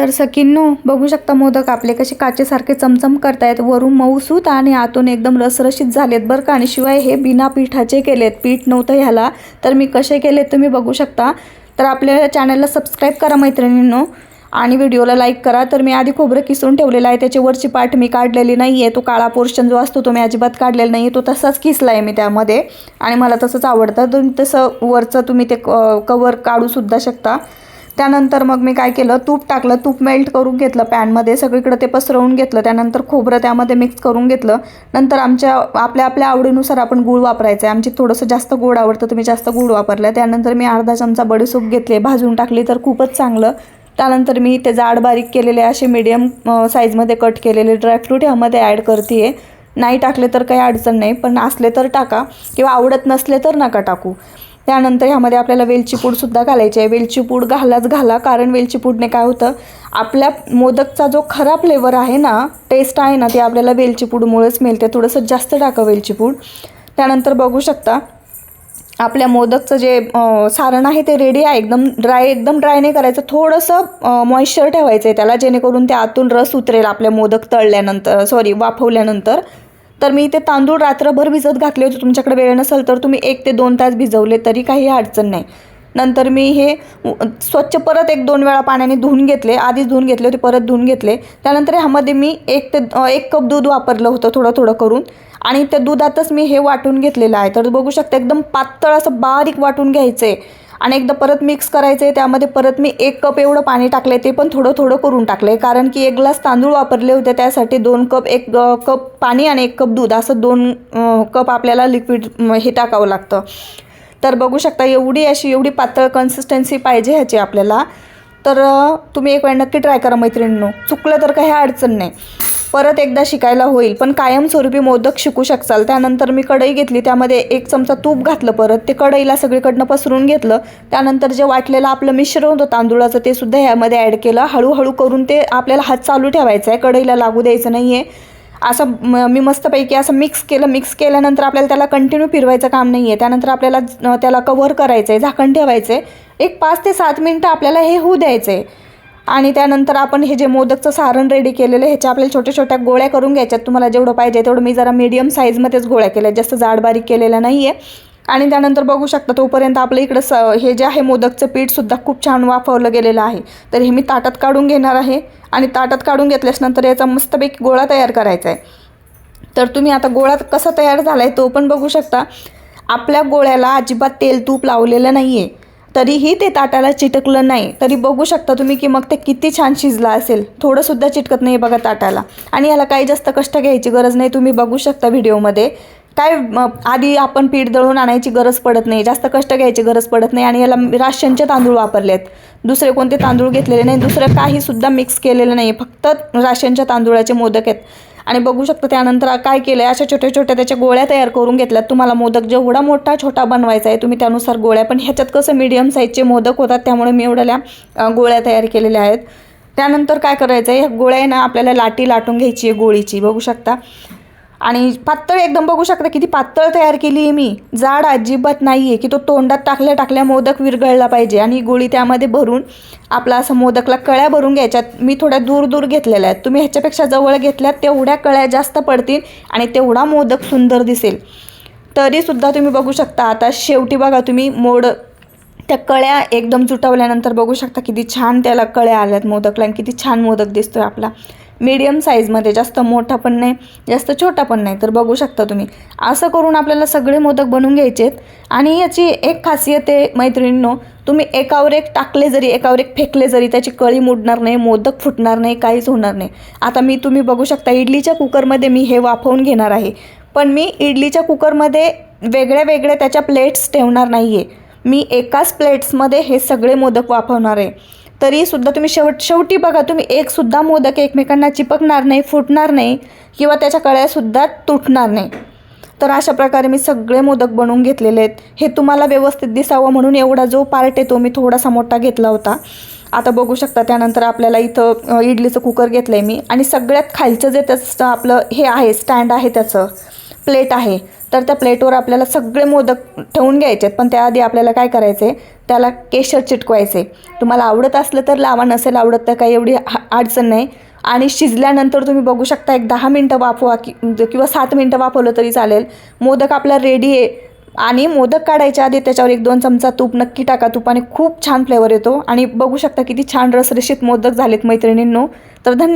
तर सकिन्नो बघू शकता मोदक आपले कसे काचेसारखे चमचम करतायत. वरून मऊसूत आणि आतून एकदम रसरशीत झालेत बरं का. आणि शिवाय हे बिना पिठाचे केलेत. पीठ नव्हतं ह्याला. तर मी कसे केलेत तुम्ही बघू शकता. तर आपल्या चॅनलला सबस्क्राईब करा मैत्रिणींनो. आणि व्हिडिओला लाईक करा. तर मी आधी खोबरं किसून ठेवलेलं आहे. त्याची वरची पाठ मी काढलेली नाही आहे तो काळा पोर्शन जो असतो तो मी अजिबात काढलेला नाही आहे तो तसाच किसला आहे मी त्यामध्ये. आणि मला तसंच आवडतं. तुम्ही तसं वरचं तुम्ही ते कवर काढूसुद्धा शकता. त्यानंतर मग मी काय केलं? तूप टाकलं. तूप मेल्ट करून घेतलं पॅनमध्ये सगळीकडे ते पसरवून घेतलं. त्यानंतर खोबरं त्यामध्ये मिक्स करून घेतलं. नंतर आमच्या आपल्या आपल्या आवडीनुसार आपण गूळ वापरायचं आहे. आमची थोडंसं जास्त गोड आवडतं तुम्ही जास्त गूळ वापरलं त्यानंतर मी अर्धा चमचा बडीसूप घेतले. भाजून टाकली तर खूपच चांगलं. त्यानंतर मी ते जाड बारीक केलेले असे मीडियम साईजमध्ये कट केलेले ड्रायफ्रूट ह्यामध्ये ॲड करते आहे नाही टाकले तर काही अडचण नाही. पण असले तर टाका. किंवा आवडत नसले तर नका टाकू. त्यानंतर ह्यामध्ये आपल्याला वेलची पूडसुद्धा घालायची आहे. वेलची पूड घालाच घाला कारण वेलची पूडने काय होतं आपल्या मोदकचा जो खरा फ्लेवर आहे ना टेस्ट आहे ना ते आपल्याला वेलची पूडमुळेच मिळते. थोडंसं जास्त टाका वेलची पूड. त्यानंतर बघू शकता आपल्या मोदकचं जे सारण आहे ते रेडी आहे. एकदम ड्राय एकदम ड्राय नाही करायचं. थोडंसं मॉइश्चर ठेवायचं आहे त्याला जेणेकरून ते आतून रस उतरेल आपल्या मोदक तळल्यानंतर सॉरी वाफवल्यानंतर. तर मी ते तांदूळ रात्रभर भिजत घातले होते. तुमच्याकडे वेळ नसेल तर तुम्ही एक ते दोन तास भिजवले तरी काही अडचण नाही. नंतर मी हे स्वच्छ परत एक दोन वेळा पाण्याने धुवून घेतले. आधीच धुवून घेतले होते परत धुवून घेतले. त्यानंतर ह्यामध्ये मी एक ते एक कप दूध वापरलं होतं थोडं थोडं करून. आणि त्या दुधातच मी हे वाटून घेतलेलं आहे. तर बघू शकता एकदम पातळ असं बारीक वाटून घ्यायचं आहे आणि एकदा परत मिक्स करायचं आहे त्यामध्ये परत मी एक कप एवढं पाणी टाकलं आहे ते पण थोडं थोडं करून टाकलं आहे कारण की एक ग्लास तांदूळ वापरले होते त्यासाठी दोन कप एक कप पाणी आणि एक कप दूध असं दोन कप आपल्याला लिक्विड हे टाकावं लागतं. तर बघू शकता एवढी अशी एवढी पातळ कन्सिस्टन्सी पाहिजे ह्याची आपल्याला. तर तुम्ही एक वेळ नक्की ट्राय करा मैत्रिणींनो. चुकलं तर काही अडचण नाही. परत एकदा शिकायला होईल. पण कायमस्वरूपी मोदक शिकू शकसाल त्यानंतर मी कढई घेतली. त्यामध्ये एक चमचा तूप घातलं परत. ते कढईला सगळीकडनं पसरून घेतलं. त्यानंतर जे वाटलेलं आपलं मिश्रण होतं तांदूळाचं ते सुद्धा ह्यामध्ये ॲड केलं. हळूहळू करून ते आपल्याला हात चालू ठेवायचा आहे कढईला लागू द्यायचं नाही आहे असं म मी मस्तपैकी असं मिक्स केलं. मिक्स केल्यानंतर आपल्याला त्याला कंटिन्यू फिरवायचं काम नाही आहे त्यानंतर आपल्याला त्याला कव्हर करायचं आहे झाकण ठेवायचं आहे एक पाच ते सात मिनटं आपल्याला हे होऊ द्यायचं आहे आणि त्यानंतर आपण हे जे मोदकचं सारण रेडी केलेलं आहे ह्याच्या आपल्याला छोट्या छोट्या गोळ्या करून घ्यायच्यात. तुम्हाला जेवढं पाहिजे तेवढं मी जरा मीडियम साईजमध्येच गोळ्या केल्या. जास्त जाड बारीक केलेल्या नाही आहे आणि त्यानंतर बघू शकता तोपर्यंत आपलं इकडं स हे जे आहे मोदकचं पीठसुद्धा खूप छान वाफवलं गेलेलं आहे. तर हे मी ताटात काढून घेणार आहे. आणि ताटात काढून घेतल्यास नंतर याचा मस्तपैकी गोळा तयार करायचा आहे तर तुम्ही आता गोळा कसा तयार झाला आहे तो पण बघू शकता. आपल्या गोळ्याला अजिबात तेल तूप लावलेलं नाही आहे तरीही ते ताटाला चिटकलं नाही. तरी बघू शकता तुम्ही की मग ते किती छान शिजलं असेल. थोडंसुद्धा चिटकत नाही बघा ताटाला. आणि याला काही जास्त कष्ट घ्यायची गरज नाही. तुम्ही बघू शकता व्हिडिओमध्ये. काय आधी आपण पीठ दळून आणायची गरज पडत नाही. जास्त कष्ट घ्यायची गरज पडत नाही. आणि याला राशनचे तांदूळ वापरले आहेत दुसरे कोणते तांदूळ घेतलेले नाही. दुसरं काहीसुद्धा मिक्स केलेलं नाही. फक्त राशनच्या तांदूळाचे मोदक आहेत. आणि बघू शकता त्यानंतर काय केलं आहे अशा छोट्या छोट्या त्याच्या गोळ्या तयार करून घेतल्यात. तुम्हाला मोदक जेवढा मोठा छोटा बनवायचा आहे तुम्ही त्यानुसार गोळ्या पण ह्याच्यात कसं मीडियम साईजचे मोदक होतात त्यामुळे मी एवढ्या गोळ्या तयार केलेल्या आहेत. त्यानंतर काय करायचं आहे ह्या गोळ्या आहे ना आपल्याला लाटी लाटून घ्यायची आहे गोळीची. बघू शकता. आणि पातळ एकदम बघू शकता किती पातळ तयार केली आहे मी. जाड अजिबात नाही आहे की तो तोंडात टाकल्या टाकल्या मोदक विरघळला पाहिजे आणि गोळी त्यामध्ये भरून आपला असं मोदकला कळ्या भरून घ्यायच्यात. मी थोड्या दूर दूर घेतलेल्या आहेत. तुम्ही ह्याच्यापेक्षा जवळ घेतल्यात तेवढ्या कळ्या जास्त पडतील आणि तेवढा मोदक सुंदर दिसेल. तरीसुद्धा तुम्ही बघू शकता आता शेवटी बघा तुम्ही मोड त्या कळ्या एकदम जुटवल्यानंतर बघू शकता किती छान त्याला कळ्या आल्यात मोदकला आणि किती छान मोदक दिसतोय आपला. मीडियम साईजमध्ये जास्त मोठा पण नाही जास्त छोटा पण नाही तर बघू शकता तुम्ही. असं करून आपल्याला सगळे मोदक बनवून घ्यायचे आहेत आणि याची एक खासियत आहे मैत्रिणींनो तुम्ही एकावर एक टाकले जरी एकावर एक फेकले जरी त्याची कळी मुडणार नाही मोदक फुटणार नाही काहीच होणार नाही. आता मी तुम्ही बघू शकता इडलीच्या कुकरमध्ये मी हे वाफवून घेणार आहे. पण मी इडलीच्या कुकरमध्ये वेगळ्या वेगळ्या त्याच्या प्लेट्स ठेवणार नाही आहे मी एकाच प्लेट्समध्ये हे सगळे मोदक वाफवणार आहे. तरीसुद्धा तुम्ही शेवट शेवटी बघा तुम्ही एकसुद्धा मोदक एकमेकांना चिपकणार नाही फुटणार नाही किंवा त्याच्या कळ्यासुद्धा तुटणार नाही. तर अशा प्रकारे मी सगळे मोदक बनवून घेतलेले आहेत. हे तुम्हाला व्यवस्थित दिसावं म्हणून एवढा जो पार्ट आहे तो मी थोडासा मोठा घेतला होता. आता बघू शकता त्यानंतर आपल्याला इथं इडलीचं कुकर घेतलं आहे मी. आणि सगळ्यात खालचं जे त्याचं आपलं हे आहे स्टँड आहे त्याचं प्लेट आहे. तर त्या प्लेटवर आपल्याला सगळे मोदक ठेवून घ्यायचे. आहेत पण त्याआधी आपल्याला काय करायचं? आहे त्याला केशर चिटकवायचे. तुम्हाला आवडत असलं तर लावा नसेल आवडत तर काही एवढी हा- अडचण नाही. आणि शिजल्यानंतर तुम्ही बघू शकता एक दहा मिनटं वाफवा कि म्हणजे किंवा सात मिनटं वाफवलं तरी चालेल. मोदक आपला रेडी आहे. आणि मोदक काढायच्या आधी त्याच्यावर एक दोन चमचा तूप नक्की टाका. तुपाने खूप छान फ्लेवर येतो. आणि बघू शकता किती छान रसरशीत मोदक झालेत मैत्रिणींनो. तर धन्यवाद